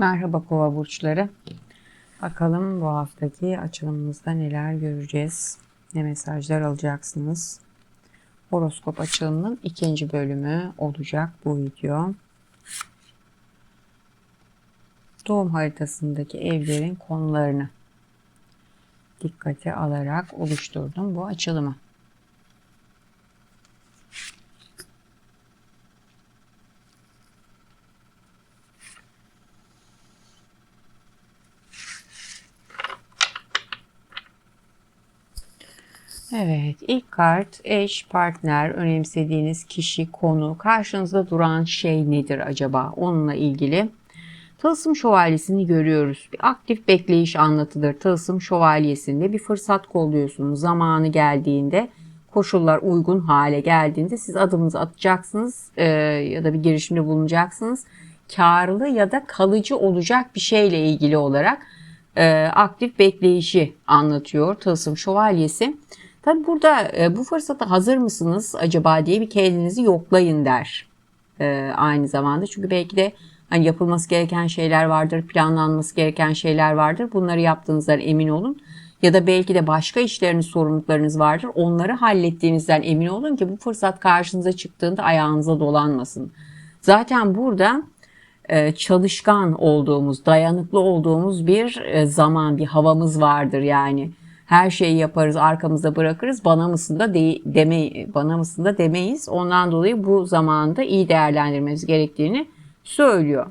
Merhaba kova burçları. Bakalım bu haftaki açılımımızda neler göreceğiz. Ne mesajlar alacaksınız. Horoskop açılımının ikinci bölümü olacak bu video. Doğum haritasındaki evlerin konularını dikkate alarak oluşturdum bu açılımı. Evet, ilk kart eş, partner, önemsediğiniz kişi, konu, karşınızda duran şey nedir acaba? Onunla ilgili Tılsım şövalyesini görüyoruz. Bir aktif bekleyiş anlatıdır. Tılsım şövalyesinde bir fırsat kolluyorsunuz. Zamanı geldiğinde, koşullar uygun hale geldiğinde siz adımınızı atacaksınız e, ya da bir girişimde bulunacaksınız. Karlı ya da kalıcı olacak bir şeyle ilgili olarak e, aktif bekleyişi anlatıyor Tılsım şövalyesi. Tabi burada e, bu fırsata hazır mısınız acaba diye bir kendinizi yoklayın der. E, aynı zamanda çünkü belki de hani yapılması gereken şeyler vardır, planlanması gereken şeyler vardır. Bunları yaptığınızdan emin olun. Ya da belki de başka işleriniz, sorumluluklarınız vardır. Onları hallettiğinizden emin olun ki bu fırsat karşınıza çıktığında ayağınıza dolanmasın. Zaten burada e, çalışkan olduğumuz, dayanıklı olduğumuz bir e, zaman, bir havamız vardır yani her şeyi yaparız arkamızda bırakırız bana mısın da de, deme, bana mısın da demeyiz. Ondan dolayı bu zamanda iyi değerlendirmemiz gerektiğini söylüyor.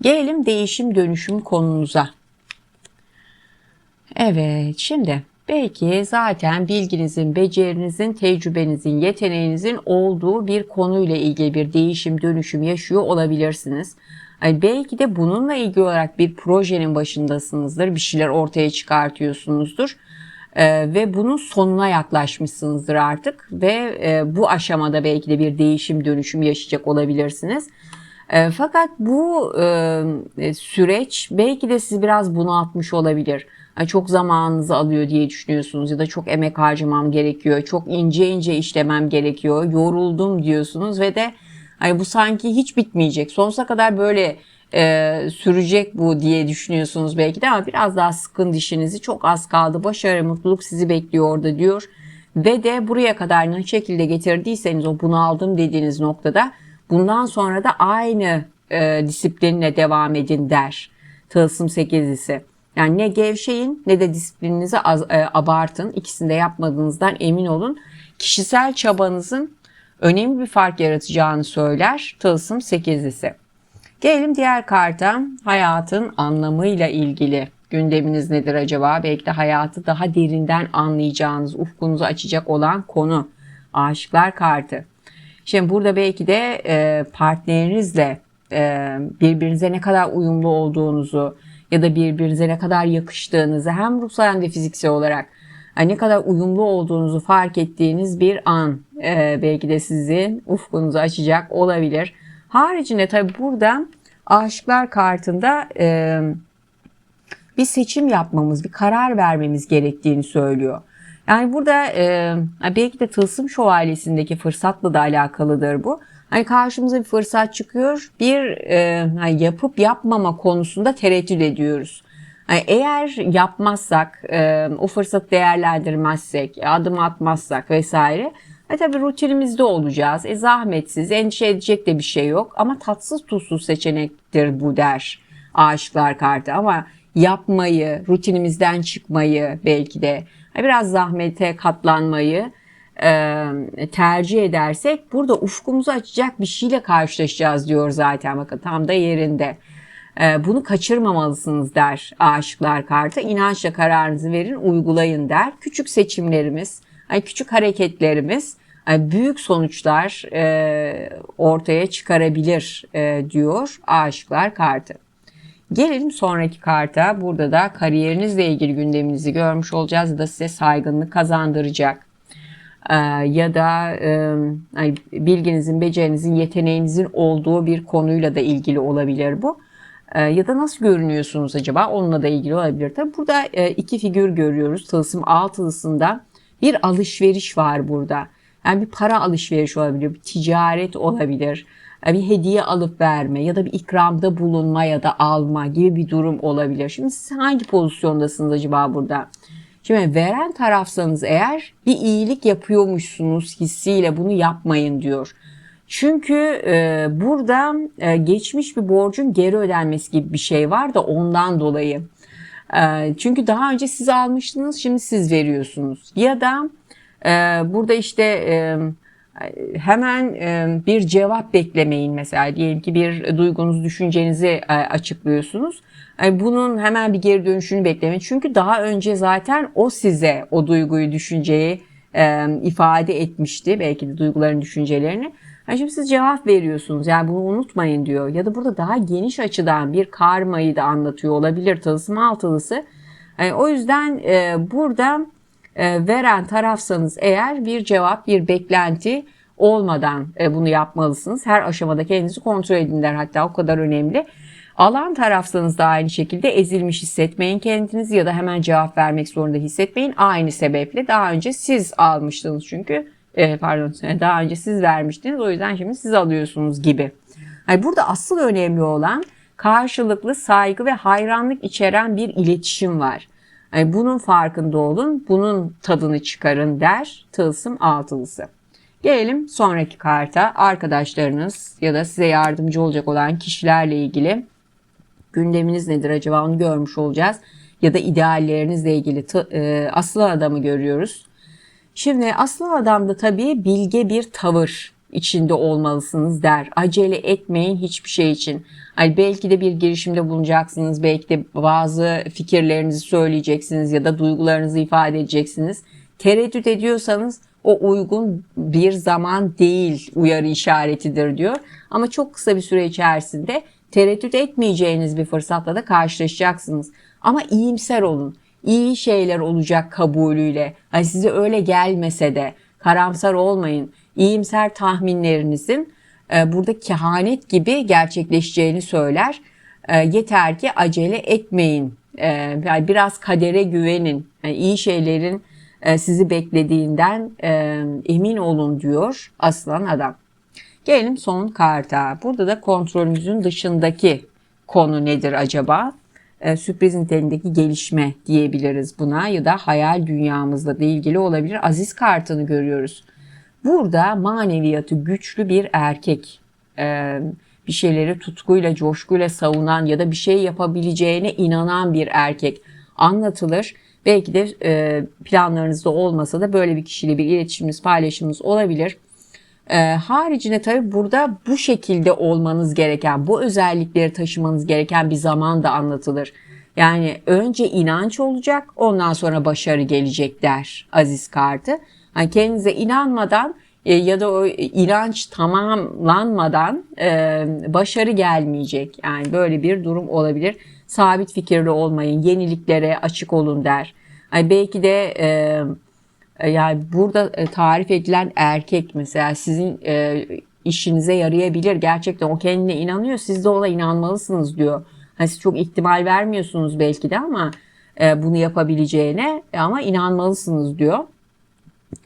Gelelim değişim dönüşüm konumuza. Evet şimdi belki zaten bilginizin, becerinizin, tecrübenizin, yeteneğinizin olduğu bir konuyla ilgili bir değişim dönüşüm yaşıyor olabilirsiniz. Yani belki de bununla ilgili olarak bir projenin başındasınızdır. Bir şeyler ortaya çıkartıyorsunuzdur. Ee, ve bunun sonuna yaklaşmışsınızdır artık ve e, bu aşamada belki de bir değişim dönüşüm yaşayacak olabilirsiniz. E, fakat bu e, süreç belki de sizi biraz bunaltmış olabilir. Yani çok zamanınızı alıyor diye düşünüyorsunuz ya da çok emek harcamam gerekiyor, çok ince ince işlemem gerekiyor, yoruldum diyorsunuz ve de Hani bu sanki hiç bitmeyecek. Sonsuza kadar böyle e, sürecek bu diye düşünüyorsunuz belki de ama biraz daha sıkın dişinizi. Çok az kaldı. Başarı, mutluluk sizi bekliyor orada diyor. Ve de buraya kadar ne şekilde getirdiyseniz o bunaldım dediğiniz noktada bundan sonra da aynı e, disiplinle devam edin der. Tılsım 8'lisi. Yani ne gevşeyin ne de disiplininizi az, e, abartın. İkisini de yapmadığınızdan emin olun. Kişisel çabanızın önemli bir fark yaratacağını söyler Tılsım 8'lisi. Gelelim diğer karta hayatın anlamıyla ilgili gündeminiz nedir acaba? Belki de hayatı daha derinden anlayacağınız, ufkunuzu açacak olan konu. Aşıklar kartı. Şimdi burada belki de e, partnerinizle e, birbirinize ne kadar uyumlu olduğunuzu ya da birbirinize ne kadar yakıştığınızı hem ruhsal hem de fiziksel olarak ne kadar uyumlu olduğunuzu fark ettiğiniz bir an e, belki de sizin ufkunuzu açacak olabilir. Haricinde tabi burada aşıklar kartında e, bir seçim yapmamız, bir karar vermemiz gerektiğini söylüyor. Yani burada e, belki de tılsım şövalyesindeki fırsatla da alakalıdır bu. Hani karşımıza bir fırsat çıkıyor, bir e, yapıp yapmama konusunda tereddüt ediyoruz. Eğer yapmazsak, e, o fırsatı değerlendirmezsek, adım atmazsak vesaire e tabi rutinimizde olacağız. E zahmetsiz, endişe edecek de bir şey yok. Ama tatsız tuzsuz seçenektir bu der aşıklar kartı. Ama yapmayı, rutinimizden çıkmayı belki de biraz zahmete katlanmayı e, tercih edersek burada ufkumuzu açacak bir şeyle karşılaşacağız diyor zaten. Bakın tam da yerinde. E, bunu kaçırmamalısınız der aşıklar kartı. İnançla kararınızı verin, uygulayın der. Küçük seçimlerimiz, küçük hareketlerimiz büyük sonuçlar e, ortaya çıkarabilir e, diyor aşıklar kartı. Gelelim sonraki karta. Burada da kariyerinizle ilgili gündeminizi görmüş olacağız ya da size saygınlık kazandıracak. Ee, ya da e, bilginizin, becerinizin, yeteneğinizin olduğu bir konuyla da ilgili olabilir bu. Ee, ya da nasıl görünüyorsunuz acaba onunla da ilgili olabilir. Tabi burada e, iki figür görüyoruz. Tılsım altılısında bir alışveriş var burada. Yani bir para alışveriş olabilir, bir ticaret olabilir. e, bir hediye alıp verme ya da bir ikramda bulunma ya da alma gibi bir durum olabilir. Şimdi siz hangi pozisyondasınız acaba burada? Şimdi veren tarafsanız eğer bir iyilik yapıyormuşsunuz hissiyle bunu yapmayın diyor. Çünkü e, burada e, geçmiş bir borcun geri ödenmesi gibi bir şey var da ondan dolayı. E, çünkü daha önce siz almıştınız şimdi siz veriyorsunuz. Ya da e, burada işte e, hemen e, bir cevap beklemeyin mesela diyelim ki bir duygunuz düşüncenizi e, açıklıyorsunuz. Yani bunun hemen bir geri dönüşünü beklemeyin. Çünkü daha önce zaten o size o duyguyu düşünceyi e, ifade etmişti. Belki de duyguların düşüncelerini. Yani şimdi siz cevap veriyorsunuz. Yani bunu unutmayın diyor. Ya da burada daha geniş açıdan bir karmayı da anlatıyor olabilir tılsım altılısı. Yani o yüzden e, burada e, veren tarafsanız eğer bir cevap, bir beklenti olmadan e, bunu yapmalısınız. Her aşamada kendinizi kontrol edin der hatta o kadar önemli. Alan tarafsanız da aynı şekilde ezilmiş hissetmeyin kendinizi ya da hemen cevap vermek zorunda hissetmeyin. Aynı sebeple daha önce siz almıştınız çünkü e, pardon daha önce siz vermiştiniz o yüzden şimdi siz alıyorsunuz gibi. Yani burada asıl önemli olan karşılıklı saygı ve hayranlık içeren bir iletişim var. Yani bunun farkında olun, bunun tadını çıkarın der tılsım altılısı. Gelelim sonraki karta arkadaşlarınız ya da size yardımcı olacak olan kişilerle ilgili gündeminiz nedir acaba onu görmüş olacağız. Ya da ideallerinizle ilgili e, aslı adamı görüyoruz. Şimdi aslı adamda tabii bilge bir tavır içinde olmalısınız der. Acele etmeyin hiçbir şey için. Hani belki de bir girişimde bulunacaksınız, belki de bazı fikirlerinizi söyleyeceksiniz ya da duygularınızı ifade edeceksiniz. Tereddüt ediyorsanız o uygun bir zaman değil uyarı işaretidir diyor. Ama çok kısa bir süre içerisinde tereddüt etmeyeceğiniz bir fırsatla da karşılaşacaksınız. Ama iyimser olun. İyi şeyler olacak kabulüyle. Hani size öyle gelmese de karamsar olmayın. İyimser tahminlerinizin e, burada kehanet gibi gerçekleşeceğini söyler. E, yeter ki acele etmeyin. E, yani biraz kadere güvenin. Yani iyi şeylerin e, sizi beklediğinden e, emin olun diyor aslan adam. Gelelim son karta. Burada da kontrolümüzün dışındaki konu nedir acaba? E, sürpriz niteliğindeki gelişme diyebiliriz buna ya da hayal dünyamızla da ilgili olabilir. Aziz kartını görüyoruz. Burada maneviyatı güçlü bir erkek, e, bir şeyleri tutkuyla, coşkuyla savunan ya da bir şey yapabileceğine inanan bir erkek anlatılır. Belki de e, planlarınızda olmasa da böyle bir kişiyle bir iletişimimiz, paylaşımımız olabilir. E, haricinde tabii burada bu şekilde olmanız gereken, bu özellikleri taşımanız gereken bir zaman da anlatılır. Yani önce inanç olacak, ondan sonra başarı gelecek der Aziz kartı. Yani kendinize inanmadan e, ya da o inanç tamamlanmadan e, başarı gelmeyecek. Yani böyle bir durum olabilir. Sabit fikirli olmayın, yeniliklere açık olun der. Yani belki de e, yani burada e, tarif edilen erkek mesela sizin e, işinize yarayabilir. Gerçekten o kendine inanıyor. Siz de ona inanmalısınız diyor. Hani siz çok ihtimal vermiyorsunuz belki de ama e, bunu yapabileceğine ama inanmalısınız diyor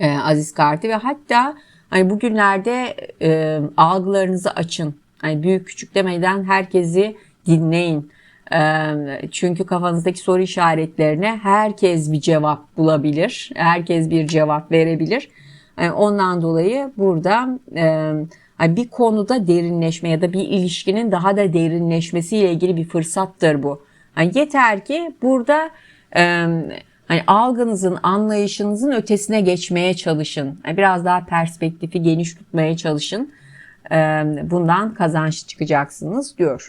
e, Aziz Karti ve hatta hani bugünlerde e, algılarınızı açın. Hani büyük küçük demeden herkesi dinleyin. Çünkü kafanızdaki soru işaretlerine herkes bir cevap bulabilir. Herkes bir cevap verebilir. Ondan dolayı burada bir konuda derinleşme ya da bir ilişkinin daha da derinleşmesiyle ilgili bir fırsattır bu. Yeter ki burada Hani algınızın, anlayışınızın ötesine geçmeye çalışın. Biraz daha perspektifi geniş tutmaya çalışın. Bundan kazanç çıkacaksınız diyor.